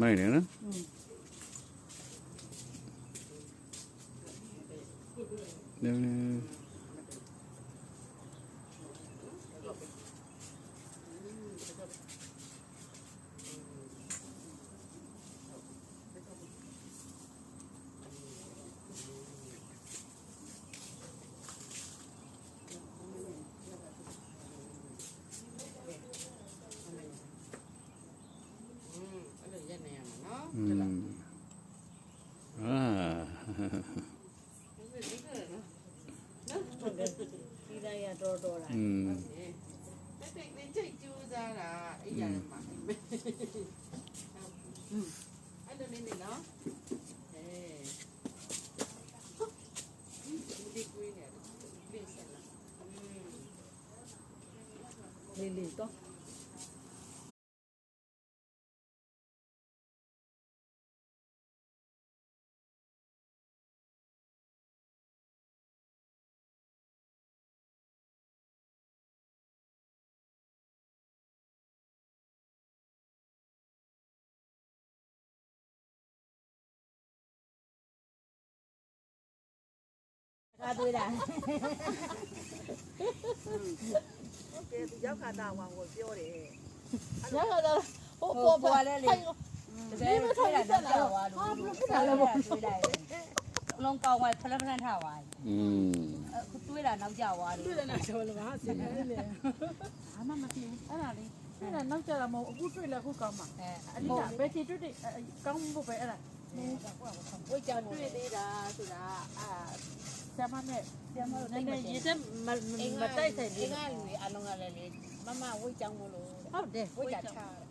မိုက်တယ်နော်อืมနည်းနည်း ဒီတိုင်းရတော်တော်တာอืมတက်တိတ်လေးချိတ်ကျူးစားတာအဲ့ရမှာအဲ့လိုနေနေနော်အဲဒီကွေးနေတယ်ပြင်းစက်လာလေးလေးတော့ ခါတွေ့တာကဲသူရောက်ခါတာဝါကိုပြောတယ်ရတော့ဟိုဟိုပေါ်ပေါ်ပါလဲလေလေတကယ်တွေ့တာတော့ကြောက်သွားလို့တွေ့တာလည်းတွေ့လိုက်အလုံးကောင်းသွားဖလဖလထားသွားอืมအခုတွေ့တာနောက်ကျသွားတယ်တွေ့တယ်နော်ကျော်လပါဆင်းနေလေအမမသိဘူးအဲ့ဒါလေးအဲ့ဒါနောက်ကြတာမဟုတ်အခုတွေ့လဲအခုကောင်းမှာအဲအလိကဘယ်ချီတွေ့တဲ့ကောင်းဖို့ပဲအဲ့ဒါဝိတ်ကြောင်တွေ့သေးတာဆိုတာအာ ဆရာမနဲ့ဆရာမတို့နတိည်းတ်နမည်းတင်ရေစက်မမတိုက်ဆိုင်ဒီလေးကလူအလုံးကလည်းလေမမဝိတ်ကြောင်မလို့ဟုတ်တယ်ဝိတ်တာချ